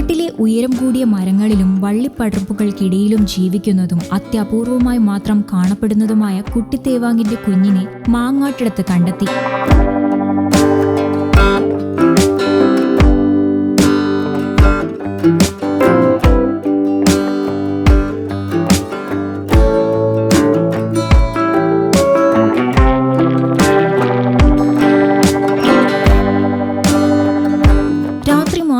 കാട്ടിലെ ഉയരം കൂടിയ മരങ്ങളിലും വള്ളിപ്പടർപ്പുകൾക്കിടയിലും ജീവിക്കുന്നതും അത്യപൂർവമായി മാത്രം കാണപ്പെടുന്നതുമായ കുട്ടിത്തേവാങ്ങിന്റെ കുഞ്ഞിനെ മാങ്ങാട്ടിടത്ത് കണ്ടെത്തി.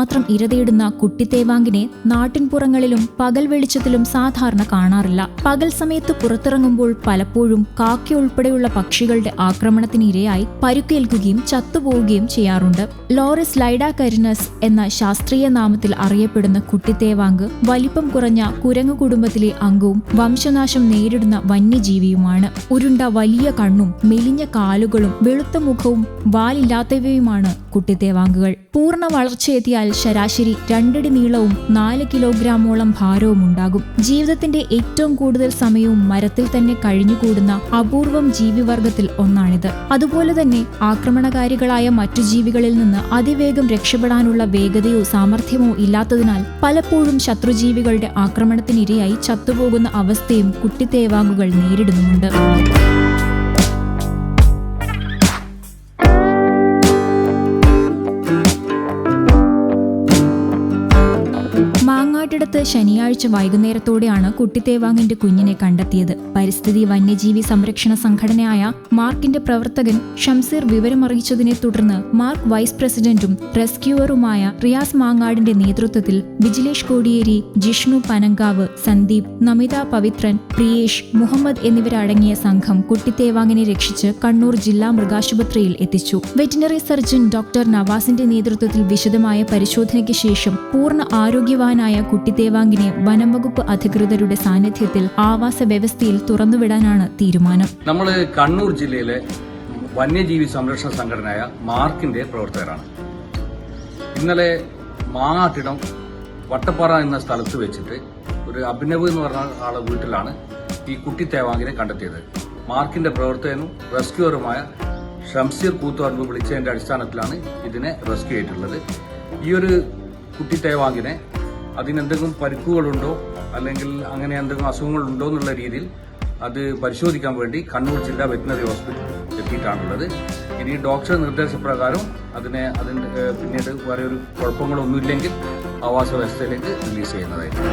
മാത്രം ഇരതേടുന്ന കുട്ടിത്തേവാങ്കിനെ നാട്ടിൻപുറങ്ങളിലും പകൽ വെളിച്ചത്തിലും സാധാരണ കാണാറില്ല. പകൽ സമയത്ത് പുറത്തിറങ്ങുമ്പോൾ പലപ്പോഴും കാക്ക ഉൾപ്പെടെയുള്ള പക്ഷികളുടെ ആക്രമണത്തിന് ഇരയായി പരുക്കേൽക്കുകയും ചത്തുപോവുകയും ചെയ്യാറുണ്ട്. ലോറിസ് ലൈഡാകരിനസ് എന്ന ശാസ്ത്രീയ നാമത്തിൽ അറിയപ്പെടുന്ന കുട്ടിത്തേവാങ്ക് വലിപ്പം കുറഞ്ഞ കുരങ്ങു കുടുംബത്തിലെ അംഗവും വംശനാശം നേരിടുന്ന വന്യജീവിയുമാണ്. ഉരുണ്ട വലിയ കണ്ണും മെലിഞ്ഞ കാലുകളും വെളുത്ത മുഖവും വാലില്ലാത്തവയുമാണ് കുട്ടിത്തേവാങ്കുകൾ പൂർണ വളർച്ചയെത്തിയാൽ ശരാശരി രണ്ടടി നീളവും നാല് കിലോഗ്രാമോളം ഭാരവും ഉണ്ടാകും. ജീവിതത്തിന്റെ ഏറ്റവും കൂടുതൽ സമയവും മരത്തിൽ തന്നെ കഴിഞ്ഞുകൂടുന്ന അപൂർവം ജീവിവർഗത്തിൽ ഒന്നാണിത്. അതുപോലെ തന്നെ ആക്രമണകാരികളായ മറ്റു ജീവികളിൽ നിന്ന് അതിവേഗം രക്ഷപ്പെടാനുള്ള വേഗതയോ സാമർഥ്യമോ ഇല്ലാത്തതിനാൽ പലപ്പോഴും ശത്രുജീവികളുടെ ആക്രമണത്തിനിരയായി ചത്തുപോകുന്ന അവസ്ഥയും കുട്ടിത്തേവാങ്ങുകൾ നേരിടുന്നുമുണ്ട്. മാങ്ങാട്ടിടത്ത് ശനിയാഴ്ച വൈകുന്നേരത്തോടെയാണ് കുട്ടിത്തേവാങ്ങിന്റെ കുഞ്ഞിനെ കണ്ടെത്തിയത്. പരിസ്ഥിതി വന്യജീവി സംരക്ഷണ സംഘടനയായ മാർക്കിന്റെ പ്രവർത്തകൻ ഷംസീർ വിവരമറിയിച്ചതിനെ തുടർന്ന് മാർക്ക് വൈസ് പ്രസിഡന്റും റെസ്ക്യൂവറുമായ റിയാസ് മാങ്ങാടിന്റെ നേതൃത്വത്തിൽ വിജിലേഷ് കോടിയേരി ജിഷ്ണു പനങ്കാവ് സന്ദീപ് നമിത പവിത്രൻ പ്രിയേഷ് മുഹമ്മദ് എന്നിവരടങ്ങിയ സംഘം കുട്ടിത്തേവാങ്ങിനെ രക്ഷിച്ച് കണ്ണൂർ ജില്ലാ മൃഗാശുപത്രിയിൽ എത്തിച്ചു. വെറ്റിനറി സർജൻ ഡോക്ടർ നവാസിന്റെ നേതൃത്വത്തിൽ വിശദമായ പരിശോധനയ്ക്ക് ശേഷം പൂർണ ആരോഗ്യവാനായ കുട്ടിത്തേവാങ്കിനെ വനംവകുപ്പ് അധികൃതരുടെ സാന്നിധ്യത്തിൽ ആവാസ വ്യവസ്ഥയിൽ തുറന്നുവിടാനാണ് തീരുമാനം. നമ്മൾ കണ്ണൂർ ജില്ലയിലെ വന്യജീവി സംരക്ഷണ സംഘടനയായ മാർക്കിന്റെ പ്രവർത്തകരാണ്. ഇന്നലെ മാങ്ങാട്ടിടം വട്ടപ്പാറ എന്ന സ്ഥലത്ത് വെച്ചിട്ട് ഒരു അഭിനവ് എന്ന് പറഞ്ഞ ആളെ വീട്ടിലാണ് ഈ കുട്ടി തേവാങ്കിനെ കണ്ടെത്തിയത്. മാർക്കിന്റെ പ്രവർത്തകനും റെസ്ക്യൂറുമായ ഷംസീർ കൂത്തുപറമ്പ് വിളിച്ചതിന്റെ അടിസ്ഥാനത്തിലാണ് ഇതിനെ റെസ്ക്യൂ ചെയ്തിട്ടുള്ളത്. ഈ ഒരു കുട്ടി തേവാങ്കിനെ അതിനെന്തെങ്കിലും പരിക്കുകളുണ്ടോ? അല്ലെങ്കിൽ അങ്ങനെ എന്തെങ്കിലും അസുഖങ്ങളുണ്ടോ എന്നുള്ള രീതിയിൽ അത് പരിശോധിക്കാൻ വേണ്ടി കണ്ണൂർ ജില്ലാ വെറ്റിനറി ഹോസ്പിറ്റൽ എത്തിയിട്ടാണുള്ളത്. ഇനി ഡോക്ടർ നിർദ്ദേശപ്രകാരം അതിനെ അതിന്റെ പിന്നീട് വേറെ ഒരു കുഴപ്പങ്ങളൊന്നുമില്ലെങ്കിൽ ആവാസ വ്യവസ്ഥയിലേക്ക് റിലീസ് ചെയ്യുന്നതായിരിക്കും.